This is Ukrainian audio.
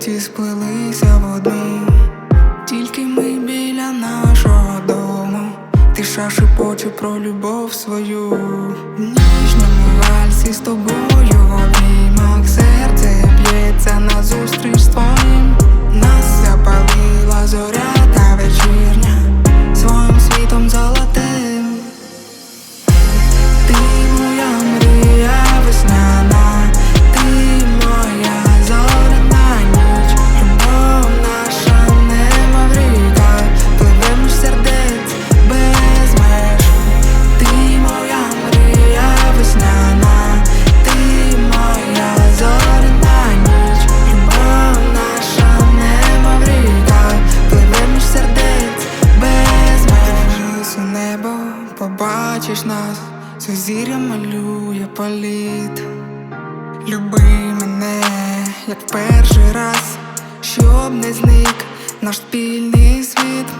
зірки сплелися в одну, тільки ми біля нашого дому. Тиша шашепоче про любов свою. В ніжньому вальсі з тобою побачиш нас, зіря малює політ. Люби мене, як перший раз, щоб не зник наш спільний світ.